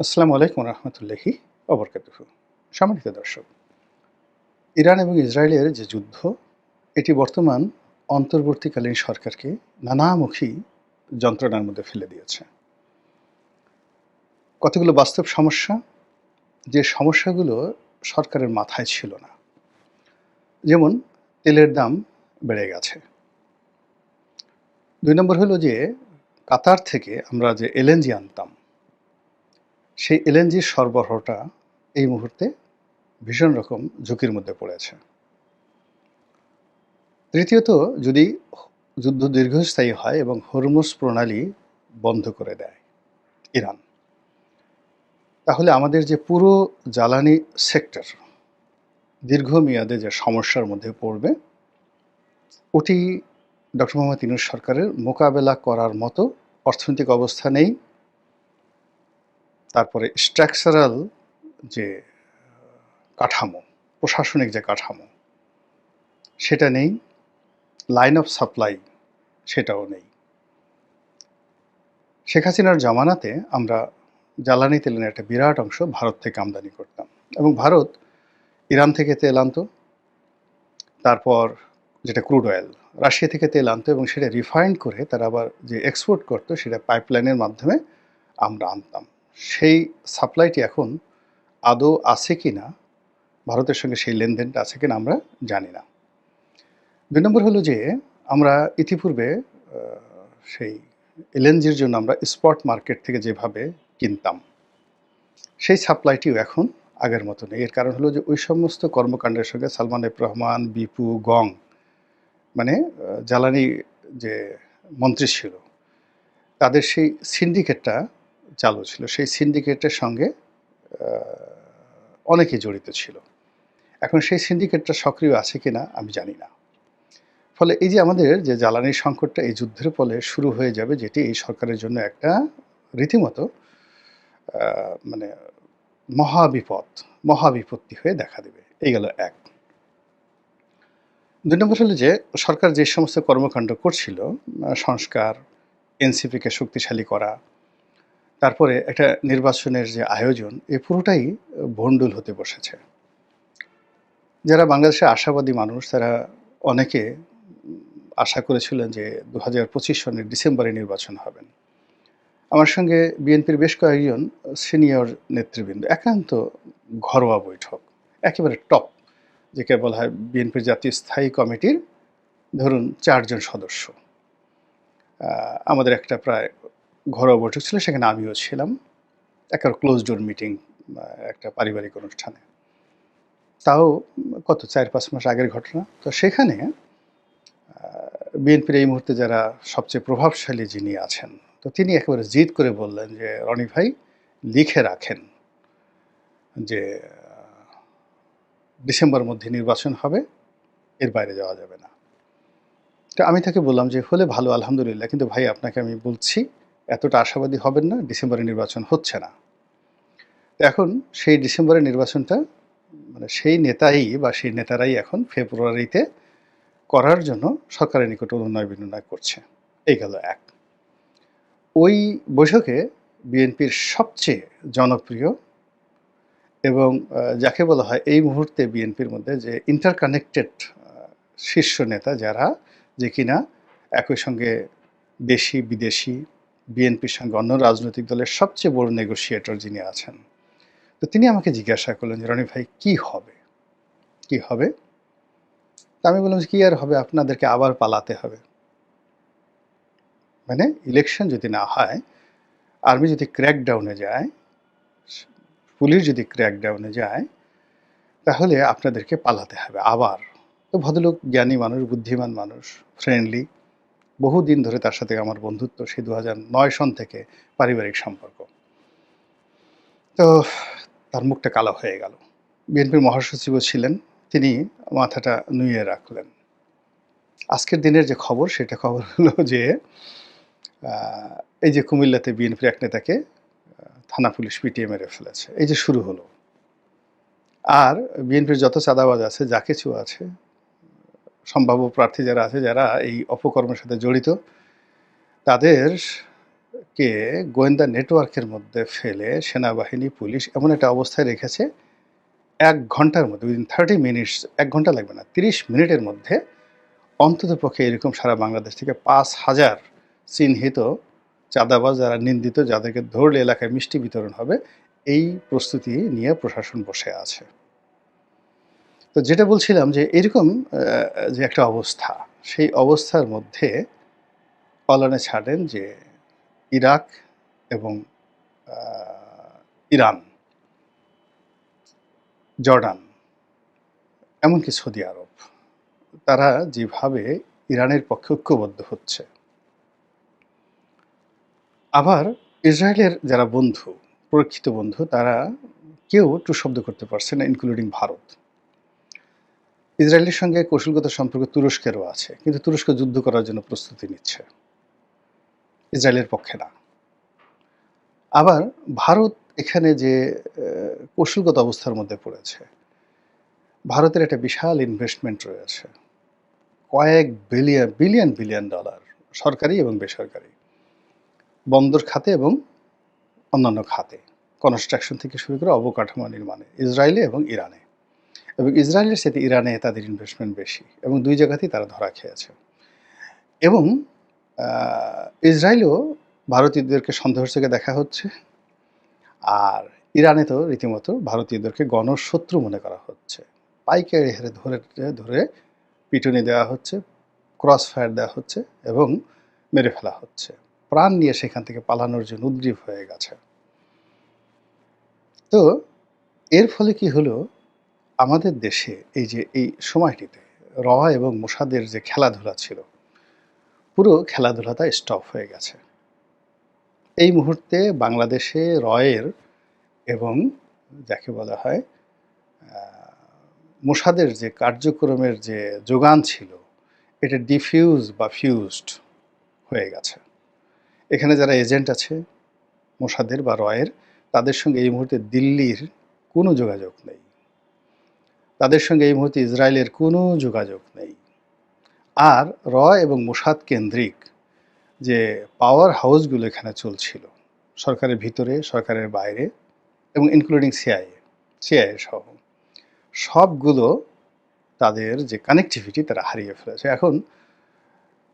আসসালামু আলাইকুম রহমতুল্লাহি অবরকাতুহ সম্মানিত দর্শক, ইরান এবং ইসরায়েলের যে যুদ্ধ, এটি বর্তমান অন্তর্বর্তীকালীন সরকারকে নানামুখী যন্ত্রণার মধ্যে ফেলে দিয়েছে। কতগুলো বাস্তব সমস্যা? যে সমস্যাগুলো সরকারের মাথায় ছিল না। যেমন, তেলের দাম বেড়ে গেছে। দুই নম্বর হলো যে, কাতার থেকে আমরা যে এলএনজি আনতাম সেই এলএনজির সরবরাহটা এই মুহূর্তে ভীষণ রকম ঝুঁকির মধ্যে পড়েছে তৃতীয়ত, যদি যুদ্ধ দীর্ঘস্থায়ী হয় এবং হরমুজ প্রণালী বন্ধ করে দেয় ইরান, তাহলে আমাদের যে পুরো জ্বালানি সেক্টর, দীর্ঘমেয়াদে যে সমস্যার মধ্যে পড়বে, ওটি ডক্টর মোহাম্মদ ইনুস সরকারের মোকাবেলা করার মতো অর্থনৈতিক অবস্থা নেই। তারপরে স্ট্রাকচারাল যে কাঠামো, প্রশাসনিক যে কাঠামো, সেটা নেই লাইন অফ সাপ্লাই সেটাও নেই। শেখ হাসিনার জামানাতে আমরা জ্বালানি তেলের একটা বিরাট অংশ ভারত থেকে আমদানি করতাম এবং ভারত ইরান থেকে তেল আনতো, তারপর যেটা ক্রুড অয়েল রাশিয়া থেকে তেল আনতো এবং সেটা রিফাইন্ড করে তারা আবার যে এক্সপোর্ট করতো সেটা পাইপলাইনের মাধ্যমে আমরা আনতাম। সেই সাপ্লাইটি এখন আদৌ আছে কি না ভারতের সঙ্গে সেই লেনদেনটা আছে কিনা আমরা জানি না। দুই নম্বর হলো যে, আমরা ইতিপূর্বে সেই এলএনজির জন্য আমরা স্পট মার্কেট থেকে যেভাবে কিনতাম, সেই সাপ্লাইটিও এখন আগের মতো নেই। এর কারণ হলো যে, ওই সমস্ত কর্মকাণ্ডের সঙ্গে সালমান এফ রহমান, বিপু, গং মানে জ্বালানি যে মন্ত্রী ছিল, তাদের সেই সিন্ডিকেটটা চালু ছিল। সেই সিন্ডিকেটের সঙ্গে অনেকে জড়িত ছিল। এখন সেই সিন্ডিকেটটা সক্রিয় আছে কিনা আমি জানি না। ফলে এই যে আমাদের যে জ্বালানি সংকটটা এই যুদ্ধের ফলে শুরু হয়ে যাবে, যেটি এই সরকারের জন্য একটা রীতিমতো মানে মহাবিপদ, মহাবিপত্তি হয়ে দেখা দেবে। এই গেল এক। দুই নম্বর হলো যে, সরকার যে সমস্ত কর্মকাণ্ড করছিল সংস্কার, এনসিপিকে শক্তিশালী করা তারপরে একটা নির্বাচনের যে আয়োজন, এ পুরোটাই ভণ্ডুল হতে বসেছে। যারা বাংলাদেশের আশাবাদী মানুষ, তারা অনেকে আশা করেছিলেন যে দু হাজার পঁচিশ সনের ডিসেম্বরে নির্বাচন হবেন। আমার সঙ্গে বিএনপির বেশ কয়েকজন সিনিয়র নেতৃবৃন্দ, একান্ত ঘরোয়া বৈঠক, একেবারে টপ, যেকে বলা হয় বিএনপির জাতীয় স্থায়ী কমিটির ধরুন চারজন সদস্য। আমাদের একটা প্রায় ঘরোয়া বৈঠক ছিল, সেখানে আমিও ছিলাম। একেবারে ক্লোজ ডোর মিটিং একটা পারিবারিক অনুষ্ঠানে। তাও কত, চার পাঁচ মাস আগের ঘটনা। তো সেখানে বিএনপির এই মুহূর্তে যারা সবচেয়ে প্রভাবশালী যিনি আছেন, তো তিনি একেবারে জিদ করে বললেন যে, রনি ভাই, লিখে রাখেন যে, ডিসেম্বর মধ্যে নির্বাচন হবে, এর বাইরে যাওয়া যাবে না। তো আমি তাকে বললাম যে, হলে ভালো, আলহামদুলিল্লাহ। কিন্তু ভাই, আপনাকে আমি বলছি এতটা আশাবাদী হবেন না ডিসেম্বরে নির্বাচন হচ্ছে না। এখন সেই ডিসেম্বরের নির্বাচনটা মানে সেই নেতাই বা সেই নেতারাই এখন ফেব্রুয়ারিতে করার জন্য সরকারের নিকট অনুনয় বিনয় করছে। এই গেল এক। ওই বৈঠকে বিএনপির সবচেয়ে জনপ্রিয় এবং যাকে বলা হয় এই মুহূর্তে বিএনপির মধ্যে যে ইন্টারকানেক্টেড শীর্ষ নেতা যারা, যে কিনা একই সঙ্গে দেশি বিদেশি বিএনপির সঙ্গে অন্য রাজনৈতিক দলের সবচেয়ে বড় নেগোসিয়েটর যিনি আছেন, তো তিনি আমাকে জিজ্ঞাসা করলেন যে, রনি ভাই, কি হবে? কি হবে? তা আমি বললাম যে, কি আর হবে? আপনাদেরকে আবার পালাতে হবে। মানে ইলেকশন যদি না হয় আর্মি যদি ক্র্যাকডাউনে যায়, পুলিশ যদি ক্র্যাকডাউনে যায়, তাহলে আপনাদেরকে পালাতে হবে আবার। তো ভদ্রলোক, জ্ঞানী মানুষ, বুদ্ধিমান মানুষ ফ্রেন্ডলি বহুদিন ধরে তার সাথে আমার বন্ধুত্ব, সে দু নয় সন থেকে পারিবারিক সম্পর্ক। তো তার মুখটা কালো হয়ে গেল। বিএনপির মহাসচিবও ছিলেন, তিনি মাথাটা নুয়ে রাখলেন। আজকের দিনের যে খবর, সেটা খবর হলো যে এই যে কুমিল্লাতে বিএনপির এক নেতাকে থানা পুলিশ পিটিয়ে মেরে ফেলেছে। এই যে শুরু হলো। আর বিএনপির যত চাঁদাবাজ আছে, যা কিছু আছে সম্ভাব্য প্রার্থী যারা আছে, যারা এই অপকর্মের সাথে জড়িত তাদের কে গোয়েন্দা নেটওয়ার্কের মধ্যে ফেলে সেনাবাহিনী, পুলিশ এমন একটা অবস্থায় রেখেছে, এক ঘণ্টার মধ্যে উইদিন থার্টি মিনিটস এক ঘণ্টা লাগবে না, তিরিশ মিনিটের মধ্যে অন্তত পক্ষে এরকম সারা বাংলাদেশ থেকে পাঁচ হাজার চিহ্নিত চাঁদাবাজ যারা নিন্দিত, যাদেরকে ধরলে এলাকায় মিষ্টি বিতরণ হবে, এই প্রস্তুতি নিয়ে প্রশাসন বসে আছে। তো যেটা বলছিলাম যে এরকম যে একটা অবস্থা, সেই অবস্থার মধ্যে কলানে ছাড়েন যে ইরাক এবং ইরান, জর্ডান, এমনকি সৌদি আরব, তারা যেভাবে ইরানের পক্ষে ঐক্যবদ্ধ হচ্ছে। আবার ইসরায়েলের যারা বন্ধু পরীক্ষিত বন্ধু, তারা কেউ টু শব্দ করতে পারছে না ইনক্লুডিং ভারত। ইসরায়েলের সঙ্গে কৌশলগত সম্পর্ক তুরস্কেরও আছে, কিন্তু তুরস্ক যুদ্ধ করার জন্য প্রস্তুতি নিচ্ছে। ইসরায়েলের পক্ষে না। আবার ভারত এখানে যে কৌশলগত অবস্থার মধ্যে পড়েছে, ভারতের একটা বিশাল ইনভেস্টমেন্ট রয়েছে। কয়েক বিলিয়ন বিলিয়ন বিলিয়ন ডলার সরকারি এবং বেসরকারি। বন্দর খাতে এবং অন্যান্য খাতে। কনস্ট্রাকশন থেকে শুরু করে অবকাঠামো নির্মাণে, ইসরায়েলে এবং ইরানে। এবং ইসরায়েলের সাথে ইরানে তাদের ইনভেস্টমেন্ট বেশি এবং দুই জায়গাতেই তারা ধরা খেয়েছে। এবং ইসরায়েলও ভারতীয়দেরকে সন্দেহের চোখে দেখা হচ্ছে আর ইরানে তো রীতিমতো ভারতীয়দেরকে গণশত্রু মনে করা হচ্ছে। পাইকারি হারে ধরে ধরে পিটুনি দেওয়া হচ্ছে ক্রস ফায়ার দেওয়া হচ্ছে এবং মেরে ফেলা হচ্ছে। প্রাণ নিয়ে সেখান থেকে পালানোর জন্য উদ্গ্রীব হয়ে গেছে। তো, এর ফলে কি হলো? আমাদের দেশে এই যে এই সময়টিতে র এবং মোসাদের যে খেলাধুলা ছিল পুরো খেলাধুলাটা স্টপ হয়ে গেছে। এই মুহূর্তে বাংলাদেশে রয়ের এবং যাকে বলা হয় আহ, মোসাদের যে কার্যক্রমের যে যোগান ছিল এটা ডিফিউজ বা ফিউজড হয়ে গেছে। এখানে যারা এজেন্ট আছে মোসাদের বা রয়ের তাদের সঙ্গে এই মুহূর্তে দিল্লির কোনো যোগাযোগ নেই। তাদের সঙ্গে এই মুহূর্তে ইসরায়েলের কোনো যোগাযোগ নেই। আর র এবং মোসাদ কেন্দ্রিক যে পাওয়ার হাউসগুলো এখানে চলছিল, সরকারের ভিতরে, সরকারের বাইরে এবং ইনক্লুডিং সিআইএ সিআইএ সহ, সবগুলো তাদের যে কানেকটিভিটি তারা হারিয়ে ফেলেছে। এখন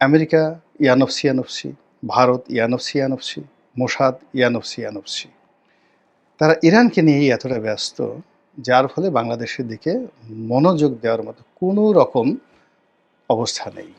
আমেরিকা ইয়ানফসি ইয়ানফসি ভারত ইয়ানফসি ইয়ানফসি মোসাদ ইয়ানফসি ইয়ানফসি তারা ইরানকে নিয়েই এতটা ব্যস্ত যার ফলে বাংলাদেশের দিকে মনোযোগ দেওয়ার মতো কোনো রকম অবস্থা নেই।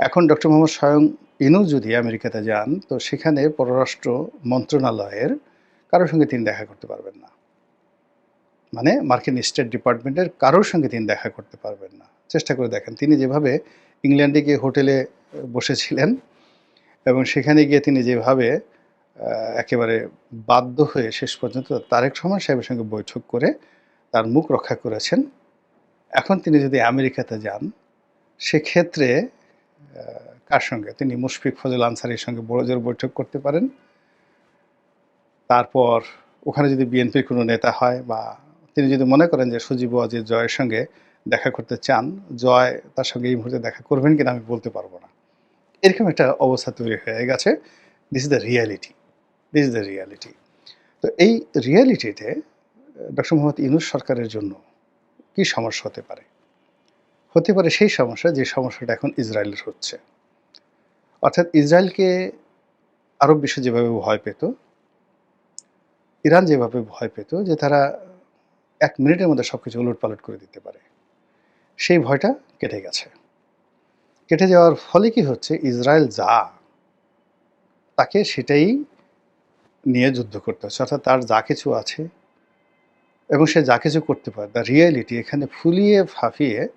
এখন ডক্টর মোহাম্মদ স্বয়ং ইনু যদি আমেরিকাতে যান, তো সেখানে পররাষ্ট্র মন্ত্রণালয়ের কারোর সঙ্গে তিনি দেখা করতে পারবেন না। মানে মার্কিন স্টেট ডিপার্টমেন্টের কারোর সঙ্গে তিনি দেখা করতে পারবেন না। চেষ্টা করে দেখেন, তিনি যেভাবে ইংল্যান্ডে গিয়ে হোটেলে বসেছিলেন এবং সেখানে গিয়ে তিনি যেভাবে একেবারে বাধ্য হয়ে শেষ পর্যন্ত তারেক রহমান সাহেবের সঙ্গে বৈঠক করে তার মুখ রক্ষা করেছেন। এখন তিনি যদি আমেরিকাতে যান, সেক্ষেত্রে কার সঙ্গে? তিনি মুশফিক ফজল আনসারির সঙ্গে বড় জোর বৈঠক করতে পারেন। তারপর ওখানে যদি বিএনপির কোনো নেতা হয় বা তিনি যদি মনে করেন যে সজীব অজিত জয়ের সঙ্গে দেখা করতে চান, জয় তার সঙ্গে এই মুহূর্তে দেখা করবেন কিনা আমি বলতে পারব না। এরকম একটা অবস্থা তৈরি হয়ে গেছে। This is the reality this is the reality তো এই রিয়ালিটিতে ডক্টর মোহাম্মদ ইউনুস সরকারের জন্য কি সমস্যা হতে পারে? হতে পারে সেই সমস্যা যে সমস্যাটা এখন ইসরায়েলের হচ্ছে। অর্থাৎ ইসরায়েলকে আরব বিশ্ব যেভাবে ভয় পেত, ইরান যেভাবে ভয় পেত যে তারা এক মিনিটের মধ্যে সব কিছু উলট পালট করে দিতে পারে, সেই ভয়টা কেটে গেছে। কেটে যাওয়ার ফলে কি হচ্ছে? ইসরায়েল যা, তাকে সেটাই নিয়ে যুদ্ধ করতে হচ্ছে অর্থাৎ তার যা কিছু আছে এবং সে যা কিছু করতে পারে দ্য রিয়েলিটি এখানে ফুলিয়ে ফাঁপিয়ে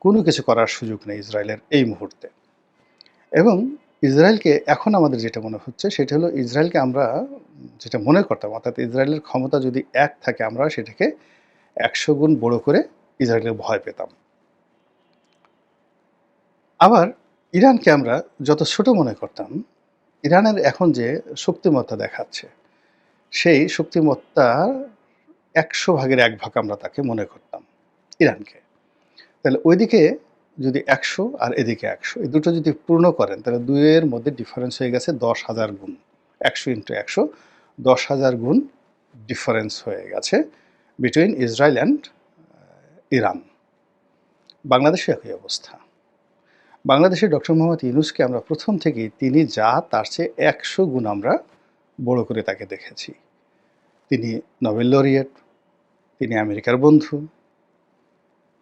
কোনো কিছু করার সুযোগ নেই ইসরায়েলের এই মুহূর্তে। এবং ইসরায়েলকে এখন আমাদের যেটা মনে হচ্ছে, সেটা হলো ইসরায়েলকে আমরা যেটা মনে করতাম, অর্থাৎ ইসরায়েলের ক্ষমতা যদি এক থাকে, আমরা সেটাকে একশো গুণ বড় করে ইসরায়েলের ভয় পেতাম। আবার ইরানকে আমরা যত ছোট মনে করতাম ইরানের এখন যে শক্তিমত্তা দেখাচ্ছে, সেই শক্তিমত্তার একশো ভাগের এক ভাগ আমরা তাকে মনে করতাম ইরানকে। তাহলে ওইদিকে যদি একশো আর এদিকে একশো, এই দুটো যদি পূর্ণ করেন, তাহলে দুইয়ের মধ্যে ডিফারেন্স হয়ে গেছে দশ হাজার গুণ। একশো ইন্টু একশো, দশ হাজার গুণ ডিফারেন্স হয়ে গেছে বিটুইন ইসরায়েল অ্যান্ড ইরান। বাংলাদেশে একই অবস্থা। বাংলাদেশে ডক্টর মোহাম্মদ ইউনুসকে আমরা প্রথম থেকেই তিনি যা তার চেয়ে একশো গুণ আমরা বড় করে তাকে দেখেছি। তিনি নোবেল লরিয়েট, তিনি আমেরিকার বন্ধু,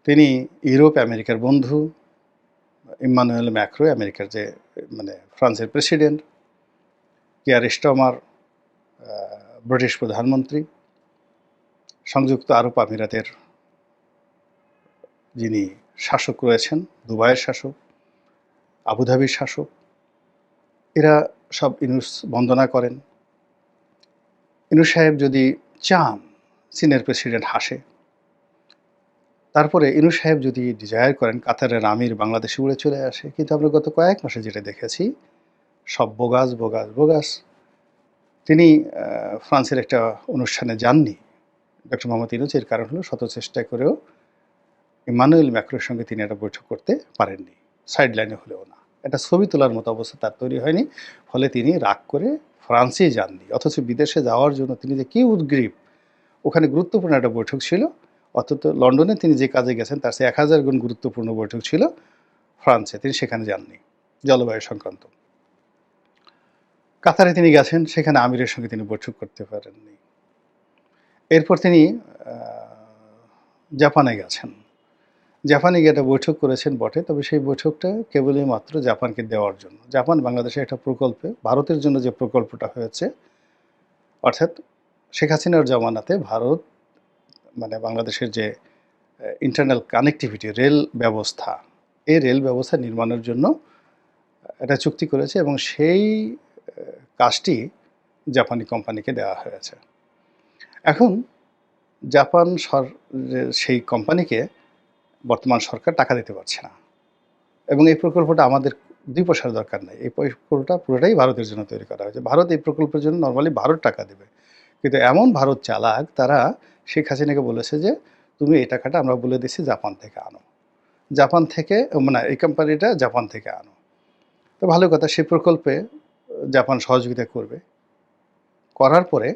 তিনি ইউরোপ আমেরিকার বন্ধু, ইমানুয়েল ম্যাক্রো আমেরিকার যে মানে ফ্রান্সের প্রেসিডেন্ট, কিয়ার স্টমার ব্রিটিশ প্রধানমন্ত্রী, সংযুক্ত আরব আমিরাতের যিনি শাসক রয়েছেন, দুবাইয়ের শাসক আবুধাবির শাসক। এরা সব ইনুস বন্দনা করেন। ইনুস সাহেব যদি চান চীনের প্রেসিডেন্ট হাসে। তারপরে ইনু সাহেব যদি ডিজায়ার করেন, কাতারের আমির বাংলাদেশে উড়ে চলে আসে। কিন্তু আমরা গত কয়েক মাসে যেটা দেখেছি, সব বোগাস বোগাস বোগাস। তিনি ফ্রান্সের একটা অনুষ্ঠানে যাননি। ডক্টর মোহাম্মদ ইনুজ এর কারণ হলো শত চেষ্টা করেও ইমানুয়েল ম্যাক্রোর সঙ্গে তিনি একটা বৈঠক করতে পারেননি। সাইড লাইনে হলেও না। একটা ছবি তোলার মতো অবস্থা তার তৈরি হয়নি, ফলে তিনি রাগ করে ফ্রান্সেই যাননি। অথচ বিদেশে যাওয়ার জন্য তিনি যে কী উদ্গ্রীব। ওখানে গুরুত্বপূর্ণ একটা বৈঠক ছিল, অথচ লন্ডনে তিনি যে কাজে গেছেন তার সে এক হাজার গুণ গুরুত্বপূর্ণ বৈঠক ছিল ফ্রান্সে। তিনি সেখানে যাননি, জলবায়ু সংক্রান্ত। কাতারে তিনি গেছেন, সেখানে আমিরের সঙ্গে তিনি বৈঠক করতে পারেননি। এরপর তিনি জাপানে গেছেন। জাপানে গিয়ে একটা বৈঠক করেছেন বটে, তবে সেই বৈঠকটা কেবলই মাত্র জাপানকে দেওয়ার জন্য। জাপান বাংলাদেশের একটা প্রকল্পে, ভারতের জন্য যে প্রকল্পটা হয়েছে, অর্থাৎ শেখ হাসিনার জমানাতে ভারত মানে বাংলাদেশের যে ইন্টারনাল কানেক্টিভিটি রেল ব্যবস্থা, এই রেল ব্যবস্থা নির্মাণের জন্য একটা চুক্তি করেছে এবং সেই কাজটি জাপানি কোম্পানিকে দেওয়া হয়েছে। এখন জাপান সর সেই কোম্পানিকে বর্তমান সরকার টাকা দিতে পারছে না। এবং এই প্রকল্পটা আমাদের দুই পয়সার দরকার নেই। এই প্রকল্পটা পুরোটাই ভারতের জন্য তৈরি করা হয়েছে। ভারত এই প্রকল্পের জন্য নর্মালি ভারত টাকা দেবে। কিন্তু এমন ভারত চালাক, তারা শেখ হাসিনাকে বলেছে যে, তুমি এই টাকাটা আমরা বলে দিচ্ছি জাপান থেকে আনো। জাপান থেকে মানে এই কোম্পানিটা জাপান থেকে আনো। তো ভালো কথা সেই প্রকল্পে জাপান সহযোগিতা করবে। করার পরে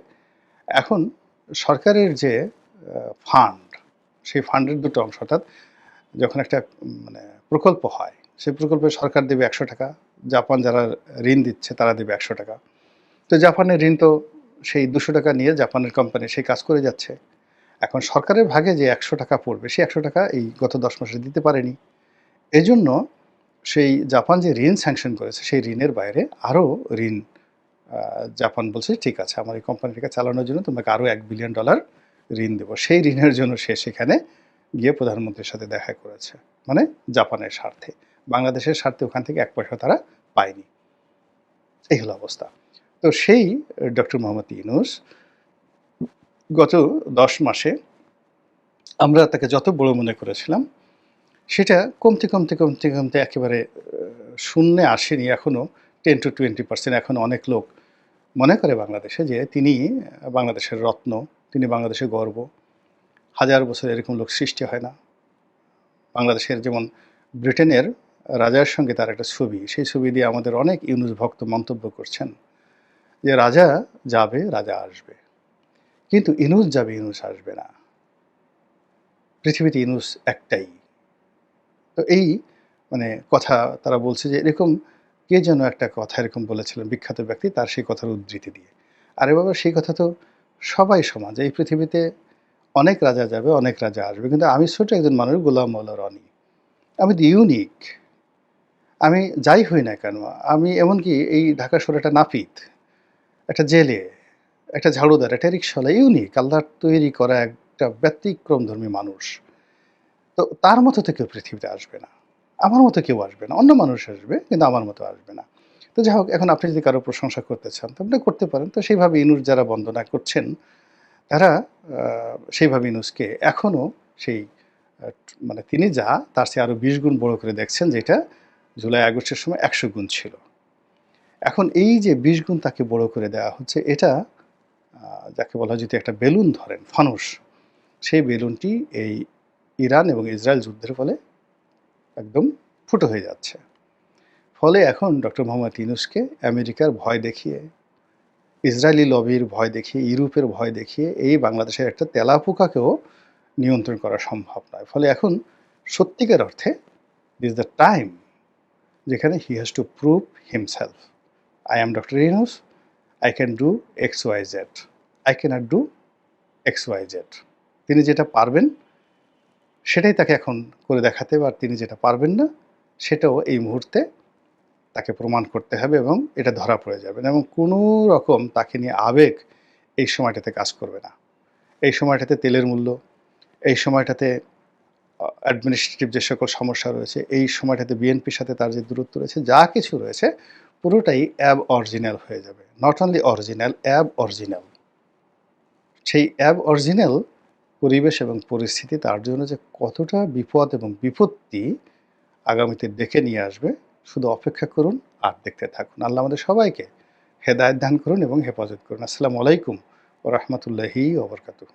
এখন সরকারের যে ফান্ড সেই ফান্ডের দুটো অংশ, অর্থাৎ যখন একটা মানে প্রকল্প হয়, সেই প্রকল্পে সরকার দেবে একশো টাকা, জাপান যারা ঋণ দিচ্ছে তারা দেবে একশো টাকা। তো জাপানের ঋণ তো সেই দুশো টাকা নিয়ে জাপানের কোম্পানি সেই কাজ করে যাচ্ছে। এখন সরকারের ভাগে যে একশো টাকা পড়বে, সেই একশো টাকা এই গত দশ মাসে দিতে পারেনি। এই জন্য সেই জাপান যে ঋণ স্যাংশন করেছে, সেই ঋণের বাইরে আরও ঋণ জাপান বলছে, ঠিক আছে, আমার এই কোম্পানিটাকে চালানোর জন্য তোমাকে আরও এক বিলিয়ন ডলার ঋণ দেবো। সেই ঋণের জন্য সে সেখানে গিয়ে প্রধানমন্ত্রীর সাথে দেখা করেছে। মানে জাপানের স্বার্থে। বাংলাদেশের স্বার্থে ওখান থেকে এক পয়সা তারা পায়নি। এই হলো অবস্থা। তো সেই ডক্টর মোহাম্মদ ইউনুস গত দশ মাসে আমরা তাকে যত বড় মনে করেছিলাম, সেটা কমতে কমতে কমতে কমতে একেবারে শূন্যে আসেনি এখনও টেন টু টোয়েন্টি পার্সেন্ট এখন অনেক লোক মনে করে বাংলাদেশে যে তিনি বাংলাদেশের রত্ন, তিনি বাংলাদেশের গর্ব। হাজার বছর এরকম লোক সৃষ্টি হয় না। বাংলাদেশের যেমন ব্রিটেনের রাজার সঙ্গে তার একটা ছবি, সেই ছবি দিয়ে আমাদের অনেক ইউনুস ভক্ত মন্তব্য করছেন যে, রাজা যাবে, রাজা আসবে। কিন্তু ইনুস যাবে ইনুস আসবে না। পৃথিবীতে ইনুস একটাই। তো এই মানে কথা তারা বলছে যে, এরকম কে যেন একটা কথা এরকম বলেছিলেন বিখ্যাত ব্যক্তি, তার সেই কথার উদ্ধৃতি দিয়ে। আরে বাবা সেই কথা তো সবাই সমাজ এই পৃথিবীতে অনেক রাজা যাবে, অনেক রাজা আসবে, কিন্তু আমি ছোট একজন মানুষ, গোলাম মৌলা রনি। আমি ইউনিক আমি যাই হই না কেন, আমি এমনকি এই ঢাকা শহরে একটা নাপিত, একটা জেলে, একটা ঝাড়ুদার, একটা রিক্সাওয়ালা ইউনিক আল্লাহর তৈরি করা একটা ব্যতিক্রম ধর্মী মানুষ। তো তার মতো তো কেউ পৃথিবীতে আসবে না। আমার মতো কেউ আসবে না। অন্য মানুষ আসবে, কিন্তু আমার মতো আসবে না। তো যাই হোক, এখন আপনি যদি কারও প্রশংসা করতে চান, তো আপনি করতে পারেন। তো সেইভাবে ইনুস যারা বন্দনা করছেন তারা সেইভাবে ইনুসকে এখনও সেই মানে তিনি যা, তার চেয়ে আরও বিশ গুণ বড় করে দেখছেন যেটা জুলাই আগস্টের সময় একশো গুণ ছিল। এখন এই যে বিশ গুণ তাকে বড় করে দেওয়া হচ্ছে, এটা যাকে বলা হয় যদি একটা বেলুন ধরেন, ফানুস, সেই বেলুনটি এই ইরান এবং ইসরায়েল যুদ্ধের ফলে একদম ফুটো হয়ে যাচ্ছে। ফলে এখন ডক্টর মোহাম্মদ ইউনুসকে আমেরিকার ভয় দেখিয়ে ইসরায়েলি লবির ভয় দেখিয়ে, ইউরোপের ভয় দেখিয়ে এই বাংলাদেশের একটা তেলাপোকাকেও নিয়ন্ত্রণ করা সম্ভব নয়। ফলে এখন সত্যিকার অর্থে ইজ দ্য টাইম যেখানে he has to prove himself I am doctor Yunus I can do X Y Z I can't do X Y Z তিনি যেটা পারবেন, সেটাই তাকে এখন করে দেখাতে, বা তিনি যেটা পারবেন না, সেটাও এই মুহূর্তে তাকে প্রমাণ করতে হবে এবং এটা ধরা পড়ে যাবে এবং কোনো রকম তাকে নিয়ে আবেগ এই সময়টাতে কাজ করবে না। এই সময়টাতে তেলের মূল্য, এই সময়টাতে অ্যাডমিনিস্ট্রেটিভ যে সকল সমস্যা রয়েছে, এই সময়টাতে বিএনপির সাথে তার যে দূরত্ব রয়েছে, যা কিছু রয়েছে, পুরোটাই অ্যাব অরিজিনাল হয়ে যাবে। নট অনলি অরিজিনাল অ্যাব অরিজিনাল সেই অ্যাব অরিজিনাল পরিবেশ এবং পরিস্থিতি তার জন্য যে কতটা বিপদ এবং বিপত্তি আগামীতে ডেকে নিয়ে আসবে শুধু অপেক্ষা করুন আর দেখতে থাকুন। আল্লাহ আমাদের সবাইকে হেদায়ত দান করুন এবং হেফাজত করুন। আসসালামু আলাইকুম ও রহমতুল্লাহি ওবরকাতুহ